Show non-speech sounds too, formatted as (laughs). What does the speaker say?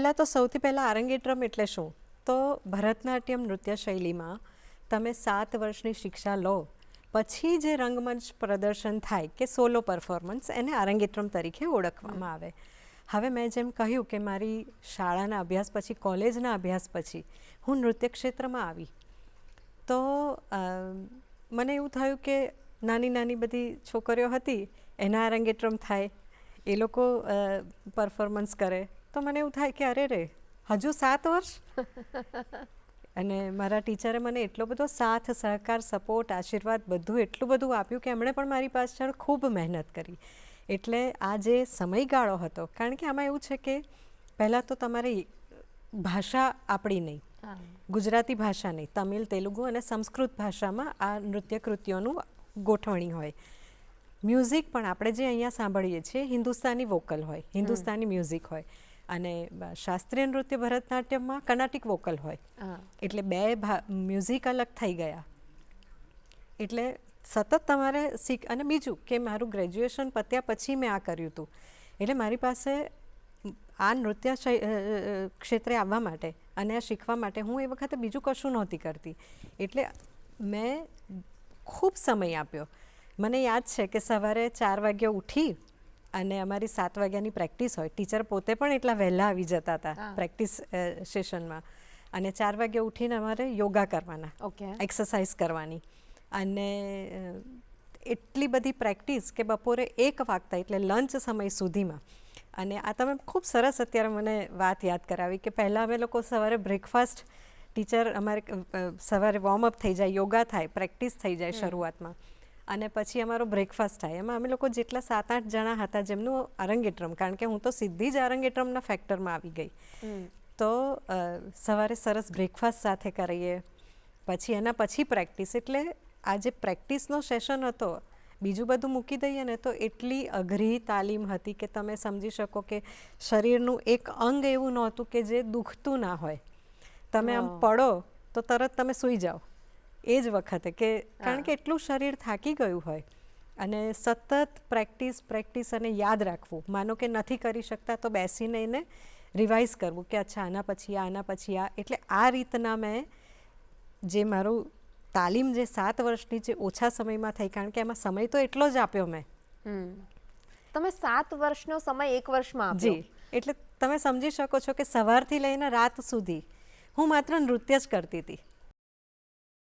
પહેલાં તો સૌથી પહેલાં આરંગેટ્રમ એટલે શું? તો ભરતનાટ્યમ નૃત્ય શૈલીમાં તમે સાત વર્ષની શિક્ષા લો, પછી જે રંગમંચ પ્રદર્શન થાય કે સોલો પરફોર્મન્સ એને આરંગેટ્રમ તરીકે ઓળખવામાં આવે. હવે મેં જેમ કહ્યું કે મારી શાળાના અભ્યાસ પછી, કોલેજના અભ્યાસ પછી હું નૃત્ય ક્ષેત્રમાં આવી. તો મને એવું થયું કે નાની નાની બધી છોકરીઓ હતી, એના આરંગેટ્રમ થાય, એ લોકો પરફોર્મન્સ કરે. તો મને એવું થાય કે અરે રે હજુ સાત વર્ષ? (laughs) અને મારા ટીચરે મને એટલો બધો સાથ સહકાર સપોર્ટ આશીર્વાદ બધું એટલું બધું આપ્યું કે એમણે પણ મારી પાછળ ખૂબ મહેનત કરી. એટલે આ જે સમયગાળો હતો કારણ કે આમાં એવું છે કે પહેલાં તો તમારી ભાષા આપણી નહીં. ગુજરાતી ભાષા નહીં તમિલ તેલુગુ અને સંસ્કૃત ભાષામાં આ નૃત્ય કૃત્યોનું ગોઠવણી હોય. મ્યુઝિક પણ આપણે જે અહીંયા સાંભળીએ છીએ હિન્દુસ્તાની વોકલ હોય હિન્દુસ્તાની મ્યુઝિક હોય. અને શાસ્ત્રીય નૃત્ય ભરતનાટ્યમમાં કર્ણાટિક વોકલ હોય. એટલે બે ભા મ્યુઝિક અલગ થઈ ગયા. એટલે સતત તમારે શીખ અને બીજું કે મારું ગ્રેજ્યુએશન પત્યા પછી મેં આ કર્યું હતું. એટલે મારી પાસે આ નૃત્ય ક્ષેત્રે આવવા માટે અને આ શીખવા માટે હું એ વખતે બીજું કશું નહોતી કરતી. એટલે મેં ખૂબ સમય આપ્યો. મને યાદ છે કે સવારે ચાર વાગ્યે ઉઠી અને અમારી સાત વાગ્યાની પ્રેક્ટિસ હોય. ટીચર પોતે પણ એટલા વહેલા આવી જતા હતા પ્રેક્ટિસ સેશનમાં. અને ચાર વાગે ઉઠીને અમારે યોગા કરવાના. ઓકે. એક્સરસાઇઝ કરવાની. અને એટલી બધી પ્રેક્ટિસ કે બપોરે એક વાગતા એટલે લંચ સમય સુધીમાં. અને આ તમે ખૂબ સરસ અત્યારે મને વાત યાદ કરાવી કે પહેલાં અમે લોકો સવારે બ્રેકફાસ્ટ ટીચર અમારે સવારે વોર્મઅપ થઈ જાય યોગા થાય પ્રેક્ટિસ થઈ જાય શરૂઆતમાં. અને પછી અમારો બ્રેકફાસ્ટ થાય. એમાં અમે લોકો જેટલા સાત આઠ જણા હતા જેમનું અરંગેટ્રમ કારણ કે હું તો સીધી જ અરંગેટ્રમના ફેક્ટરમાં આવી ગઈ. તો સવારે સરસ બ્રેકફાસ્ટ સાથે કરીએ. પછી એના પછી પ્રેક્ટિસ એટલે આ જે પ્રેક્ટિસનો સેશન હતો બીજું બધું મૂકી દઈએ ને તો એટલી અઘરી તાલીમ હતી કે તમે સમજી શકો કે શરીરનું એક અંગ એવું નહોતું કે જે દુખતું ના હોય. તમે આમ પડો તો તરત તમે સૂઈ જાઓ. એ જ વખતે કે કારણ કે એટલું શરીર થાકી ગયું હોય અને સતત પ્રેક્ટિસ પ્રેક્ટિસ અને યાદ રાખવું. માનો કે નથી કરી શકતા તો બેસીને એને રિવાઇઝ કરવું કે અચ્છા આના પછી આ આના પછી આ. એટલે આ રીતના મેં જે મારું તાલીમ જે સાત વર્ષની જે ઓછા સમયમાં થઈ કારણ કે એમાં સમય તો એટલો જ આપ્યો મેં. તમે સાત વર્ષનો સમય એક વર્ષમાં જી. એટલે તમે સમજી શકો છો કે સવારથી લઈને રાત સુધી હું માત્ર નૃત્ય જ કરતી હતી.